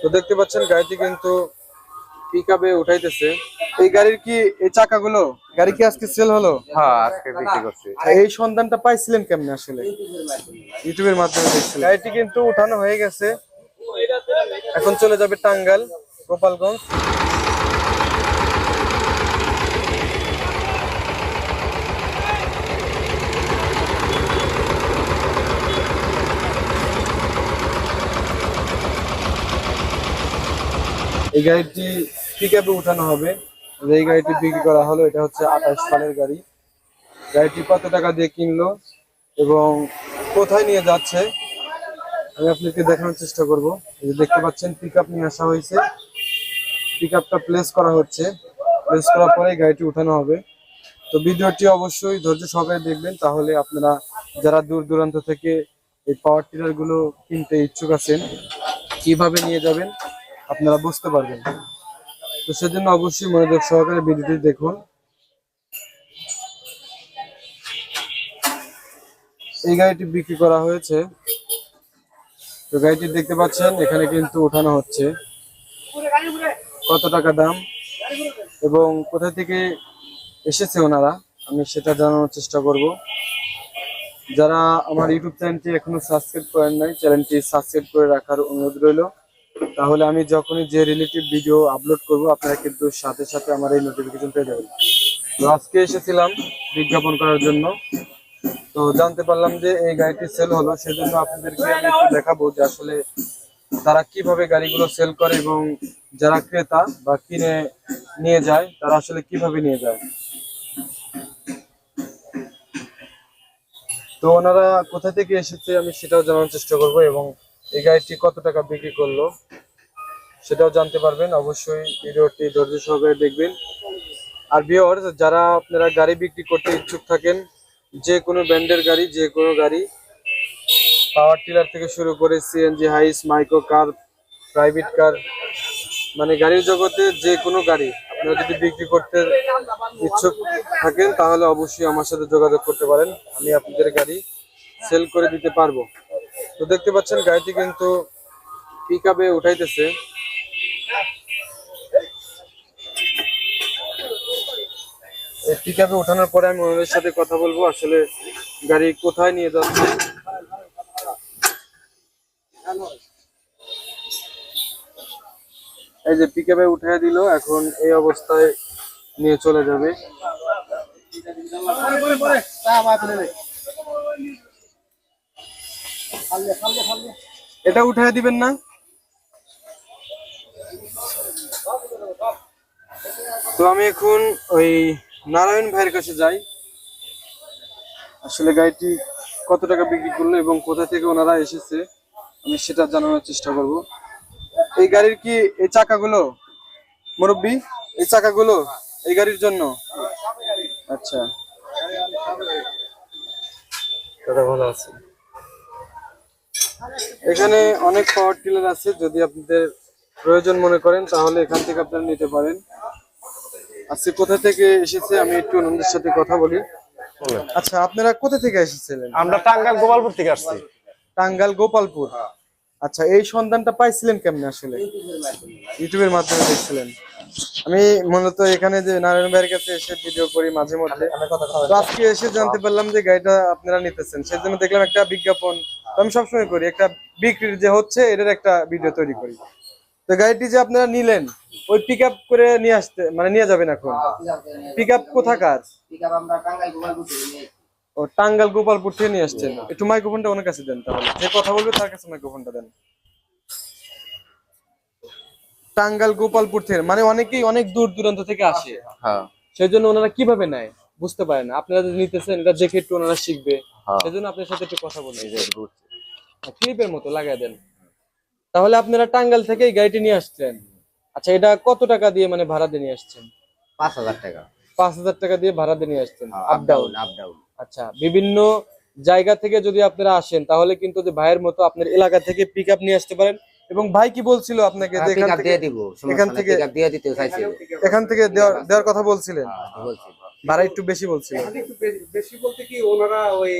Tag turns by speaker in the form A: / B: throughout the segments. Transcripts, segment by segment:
A: তো দেখতে পাচ্ছেন গাড়িটি কিন্তু পিক আপে উঠাইতেছে। এই গাড়ির কি এই চাকাগুলো গাড়ি কি আজকে সেল হলো?
B: হ্যাঁ আজকে বিক্রি করছি।
A: এই সন্ধানটা পাইছিলেন কেমনে আসলে? ইউটিউবের মাধ্যমে দেখছিলেন গাড়িটি কিন্তু উঠানো হয়ে গেছে। এখন চলে যাবে টাঙ্গাল গোপালগঞ্জ। এই গাড়িটি পিক আপে উঠানো হবে। এই গাড়িটি বিক্রি করা হলো, এটা হচ্ছে আঠাশ সালের গাড়ি। গাড়িটি কত টাকা দিয়ে কিনলো এবং কোথায় নিয়ে যাচ্ছে, আমি আপনাকে দেখানোর চেষ্টা করব। এই দেখতে পাচ্ছেন পিক আপ নিয়ে আসা হয়েছে। পিক আপটা প্লেস করা হচ্ছে। প্লেস করার পরে গাড়িটি উঠানো হবে। তো ভিডিওটি অবশ্যই ধৈর্য সহকারে দেখবেন, তাহলে আপনারা যারা দূর দূরান্ত থেকে এই পাওয়ার টিলারগুলো কিনতে ইচ্ছুক আছেন, কীভাবে নিয়ে যাবেন আপনারা বুঝতে পারবেন। তো সেজন্য অবশ্যই মনোযোগ সহকারে ভিডিওটি দেখুন। এই গাড়িটি বিক্রি করা হয়েছে। তো গাড়িটি দেখতে পাচ্ছেন, এখানে কিন্তু উঠানো হচ্ছে। কত টাকা দাম? এবং কোথা থেকে এসেছে ওনারা? আমি সেটা জানানোর চেষ্টা করব। যারা আমার ইউটিউব চ্যানেলটি এখনও সাবস্ক্রাইব করেন নাই, চ্যানেলটি সাবস্ক্রাইব করে রাখার অনুরোধ রইল। তাহলে আমি যখনই যে রিলেটিভ ভিডিও আপলোড করব, আপনারা কিন্তু সাথে সাথে আমার এই নোটিফিকেশন পেয়ে যাবেন। তো আজকে এসেছিলাম বিজ্ঞাপন করার জন্য। তো জানতে পারলাম যে এই গাড়িটি সেল হলো, সেজন্য আপনাদেরকে আমি একটু দেখাবো যে আসলে তারা কীভাবে গাড়িগুলো সেল করে এবং যারা ক্রেতা বা কিনে নিয়ে যায়, তারা আসলে কীভাবে নিয়ে যায়। তো ওনারা কোথা থেকে এসেছে আমি সেটাও জানার চেষ্টা করব এবং এই গাড়িটি কত টাকা বিক্রি করল সেটাও জানতে পারবেন, অবশ্যই ভিডিওটি ধৈর্য সহকারে দেখবেন। আর ভিওর যারা আপনারা গাড়ি বিক্রি করতে ইচ্ছুক থাকেন, যে কোনো ব্র্যান্ডের গাড়ি, যে কোনো গাড়ি পাওয়ার টিলার থেকে শুরু করে CNG Hiace micro car private car মানে গাড়ির জগতে যে কোনো গাড়ি আপনারা যদি বিক্রি করতে ইচ্ছুক থাকেন, তাহলে অবশ্যই আমার সাথে যোগাযোগ করতে পারেন। আমি আপনাদের গাড়ি সেল করে দিতে পারব। তো দেখতে পাচ্ছেন, গাড়িটি কিন্তু পিক আপে উঠাইতেছে। পিক আপে ওঠানোর পরে আমি ওনাদের সাথে কথা বলব। আসলে গাড়ি কোথায় নিয়ে যাচ্ছে? এই যে পিক আপে উঠিয়ে দিল, এখন এই অবস্থায় নিয়ে চলে যাবে। এটা উঠিয়ে দিবেন না? তো আমি এখন ওই নারায়ণ ভাইয়ের কাছে যাই। আসলে গাড়িটি কত টাকা বিক্রি করল এবং কোথা থেকে ওনারা এসেছে আমি সেটা জানানোর চেষ্টা করব। এই গাড়ির কি এই চাকাগুলো? মুরব্বী এই চাকাগুলো এই গাড়ির জন্য? আচ্ছা। দাদা ভালো আছে। এখানে অনেক পাওয়ার টিলার আছে যদি আপনাদের প্রয়োজন মনে করেন তাহলে এখান থেকে আপনারা নিতে পারেন। আজকে কোথা থেকে এসেছে? আমি একটু ওনাদের সাথে কথা বলি। আচ্ছা আপনারা কোথা থেকে এসেছিলেন?
B: আমরা টাঙ্গাল গোপালপুর থেকে আসছি।
A: টাঙ্গাল গোপালপুর। আচ্ছা এই সন্ধানটা পাইছিলেন কেমনে আসলে? ইউটিউবের মাধ্যমে দেখছিলেন। আমি মূলত এখানে যে নারায়ণ ভাইয়ের কাছে এসে ভিডিও করি মাঝে মধ্যে। তো আজকে এসে জানতে পারলাম যে গাড়িটা আপনারা নিতেছেন। সেই জন্য দেখলাম একটা বিজ্ঞাপন। আমি সবসময় করি একটা বিক্রির যে হচ্ছে এটার একটা ভিডিও তৈরি করি। তো গাড়িটি যে আপনারা নিলেন ওই পিক আপ করে নিয়ে আসতে মানে নিয়ে যাবেন এখন? পিক আপ কোথাকার? ও টাঙ্গাল গোপালপুর থেকে নিয়ে আসছেন। একটু মাইক্রোফোনটা ওনার কাছে দেন তাহলে। যে কথা বলবে তার কাছে মাইক্রোফোনটা দেন। টাঙ্গাল গোপালপুর থেকে মানে অনেকেই অনেক দূর দূরান্ত থেকে আসে।
B: হ্যাঁ।
A: সেই জন্য ওনারা কীভাবে নেয়? বুঝতে পারে না। আপনারা যদি নিতেছেন এটা দেখে একটু ওনারা শিখবে।
B: হ্যাঁ।
A: সেই জন্য আপনার সাথে একটু কথা বলি। ক্লিপের মতো লাগাই দেন। তাহলে আপনারা টাঙ্গাল থেকে গাড়িটি নিয়ে আসছেন। আচ্ছা এটা কত টাকা দিয়ে মানে ভাড়া দিয়ে নিয়ে আসছেন?
C: পাঁচ হাজার টাকা।
A: পাঁচ হাজার টাকা দিয়ে ভাড়া দিয়ে নিয়ে আসছেন? আপ ডাউন
C: আপ ডাউন
A: আচ্ছা বিভিন্ন জায়গা থেকে যদি আপনারা আসেন তাহলে কিন্তু যে ভাইয়ের মতো আপনার এলাকা থেকে পিক আপ নিয়ে আসতে পারেন। এবং ভাই কি বলছিল আপনাকে যে এখান থেকে
C: দিব
A: এখান থেকে- দেওয়ার দেওয়ার কথা বলছিলেন? ভাড়া একটু বেশি বলছিলেন।
D: বেশি বলতে কি ওনারা ওই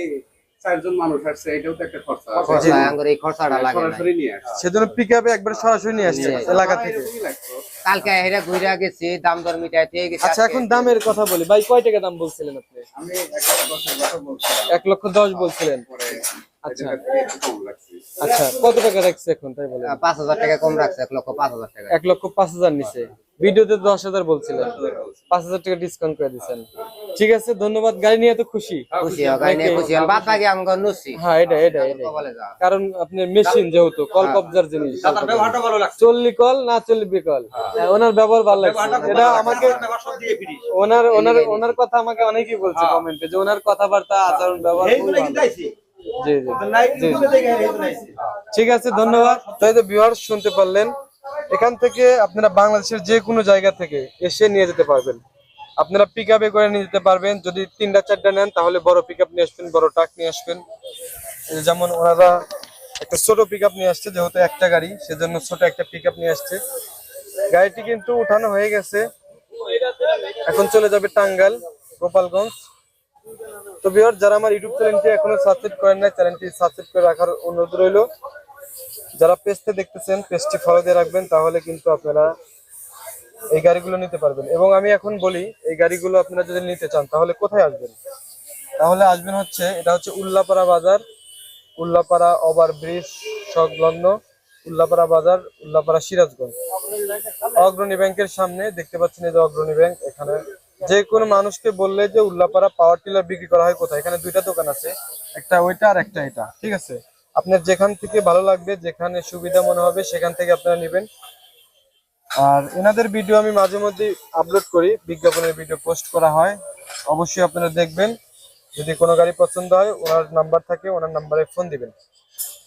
D: চারজন মানুষ আসছে এটাও তো একটা খরচা। আছে।
C: খরচা। আঙ্গুর এই খরচাটা লাগে
D: সরাসরি নিয়ে আসছে।
A: সেজন্য পিক একবার সরাসরি নিয়ে আসছে এলাকা থেকে।
C: কালকে হেরা ঘুরে গেছি দাম দর মিটাইতে গেছি
A: আচ্ছা এখন দামের কথা বলি। ভাই কয় টাকা দাম বলছিলেন আপনি?
D: আমি একটা বছর কথা বলছিলাম।
A: এক লক্ষ দশ বলছিলেন। আচ্ছা। আচ্ছা কত টাকা রাখছে এখন? তাই বলেন।
C: পাঁচ হাজার টাকা কম রাখছে এক লক্ষ পাঁচ হাজার টাকা।
A: এক লক্ষ পাঁচ হাজার নিচে। ভিডিওতে দশ হাজার বলছিলেন। পাঁচ হাজার টাকা ডিসকাউন্ট করে দিচ্ছেন। ঠিক আছে ধন্যবাদ। গাড়ি নিয়ে তো খুশি?
C: নুসি
A: হ্যাঁ এটা কারণ আপনার মেশিন যেহেতু কল কবজার জিনিস। চল্লি কল না চল্লি বিকল হ্যাঁ, ওনার ব্যবহার ভালো লাগছে। এটা আমাকে ওনার ওনার ওনার কথা আমাকে অনেকেই বলছে কমেন্টে যে ওনার কথাবার্তা আচরণ ব্যবহার জি জি। ঠিক আছে ধন্যবাদ। তাই তো বিহার শুনতে পারলেন। এখান থেকে আপনারা বাংলাদেশের যে কোনো জায়গা থেকে এসে নিয়ে যেতে পারবেন। আপনারা পিক আপে করে নিয়ে যেতে পারবেন। যদি তিনটা, চারটা নেন, তাহলে বড় পিক আপ নিয়ে আসবেন, বড় ট্রাক নিয়ে আসবেন। যেমন ওনারা একটা ছোট পিক আপ নিয়ে আসছে, যেহেতু একটা গাড়ি, সেজন্য ছোট একটা পিক নিয়ে আসছে। গাড়িটি কিন্তু উঠানো হয়ে গেছে। এখন চলে যাবে টাঙ্গাল গোপালগঞ্জ। তো বিহার যারা আমার ইউটিউব চ্যানেলটি এখনও সাবস্ক্রাইব করেন নাই চ্যানেলটি সাবস্ক্রাইব করে রাখার অনুরোধ রইল। যারা পেজতে দেখতেছেন পেজটি ফলো দিয়ে রাখবেন, তাহলে কিন্তু আপনারা এই গাড়িগুলো নিতে পারবেন। এবং আমি এখন বলি, এই গাড়িগুলো আপনারা যদি নিতে চান, তাহলে কোথায় আসবেন? তাহলে আসবেন হচ্ছে, এটা হচ্ছে উল্লাপাড়া বাজার, উল্লাপাড়া ওভার ব্রিজ সংলগ্ন উল্লাপাড়া বাজার, উল্লাপাড়া সিরাজগঞ্জ। অগ্রণী ব্যাংকের সামনে দেখতে পাচ্ছেন এই যে অগ্রণী ব্যাংক, এখানে যে কোনো মানুষকে বললে যে উল্লাপাড়া পাওয়ার টিলার বিক্রি করা হয় কোথায়? এখানে দুইটা দোকান আছে, একটা ওইটা আর একটা এটা, ঠিক আছে? আপনার যেখান থেকে ভালো লাগবে, যেখানে সুবিধা মনে হবে, সেখান থেকে আপনারা নেবেন। আর এনাদের ভিডিও আমি মাঝে মধ্যে আপলোড করি, বিজ্ঞাপনের ভিডিও পোস্ট করা হয়। অবশ্যই আপনারা দেখবেন। যদি কোনো গাড়ি পছন্দ হয়, ওনার নাম্বার থাকে, ওনার নাম্বারে ফোন দিবেন।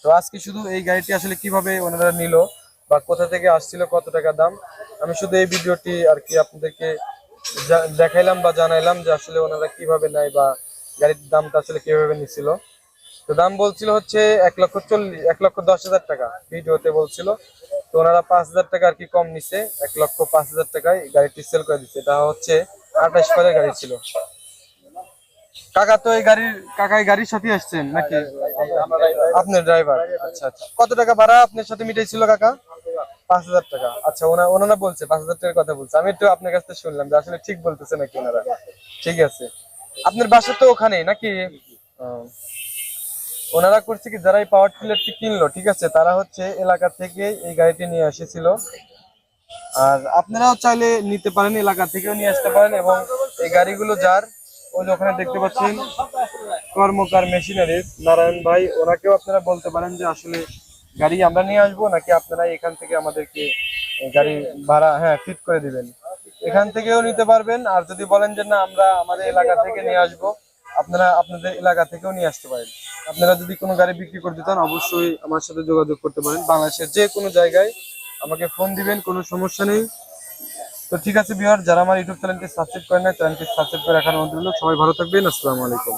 A: তো আজকে শুধু এই গাড়িটি আসলে কীভাবে ওনারা নিল বা কোথা থেকে আসছিল, কত টাকা দাম, আমি শুধু এই ভিডিওটি আর কি আপনাদেরকে দেখাইলাম বা জানাইলাম যে আসলে ওনারা কীভাবে নেয় বা গাড়ির দামটা আসলে কীভাবে নিছিল। তো দাম বলছিল হচ্ছে এক লক্ষ চল্লিশ, এক লক্ষ দশ হাজার টাকা। ভিডিওতে বলছিল। তো ওনারা পাঁচ হাজার টাকা আর কি কম নিছে, এক লক্ষ পাঁচ হাজার টাকায় গাড়িটি সেল করে দিচ্ছে এটা হচ্ছে আঠাশ পরের গাড়ি ছিল। কাকা তো এই গাড়ির, কাকা এই গাড়ির সাথে আসছেন নাকি? আপনার ড্রাইভার আচ্ছা আচ্ছা। কত টাকা ভাড়া আপনার সাথে মিটাইছিল কাকা? পাঁচ হাজার টাকা। আচ্ছা ওনা, ওনারা বলছে, পাঁচ হাজার টাকার কথা বলছে। আমি একটু আপনার কাছ থেকে শুনলাম যে আসলে ঠিক বলতেছে নাকি ওনারা। ঠিক আছে। আপনার বাসা তো ওখানেই নাকি। ওনারা করছে কি যারা এই পাওয়ার টিলারটি কিনলো, ঠিক আছে, তারা হচ্ছে এলাকা থেকে এই গাড়িটি নিয়ে এসেছিল। আর আপনারাও চাইলে নিতে পারেন, এলাকা থেকেও নিয়ে আসতে পারেন এবং এই গাড়িগুলো যার ওই ওখানে দেখতে পাচ্ছেন, কর্মকার মেশিনারিজ নারায়ণ ভাই, ওনাকেও আপনারা বলতে পারেন যে আসলে গাড়ি আমরা নিয়ে আসব নাকি আপনারা এখান থেকে আমাদেরকে গাড়ি ভাড়া হ্যাঁ ফিট করে দিবেন। এখান থেকেও নিতে পারবেন, আর যদি বলেন যে না, আমরা আমাদের এলাকা থেকে নিয়ে আসব, আপনারা আপনাদের এলাকা থেকেও নিয়ে আসতে পারেন। আপনারা যদি কোনো গাড়ি বিক্রি করতে চান, অবশ্যই আমার সাথে যোগাযোগ করতে পারেন। বাংলাদেশের যে কোনো জায়গায় আমাকে ফোন দিবেন, কোনো সমস্যা নেই। তো ঠিক আছে বিহার যারা আমার ইউটিউব চ্যানেলটি সাবস্ক্রাইব করেন না চ্যানেলটি সাবস্ক্রাইব করে রাখার রইল। সবাই ভালো থাকবেন। আসসালামু আলাইকুম।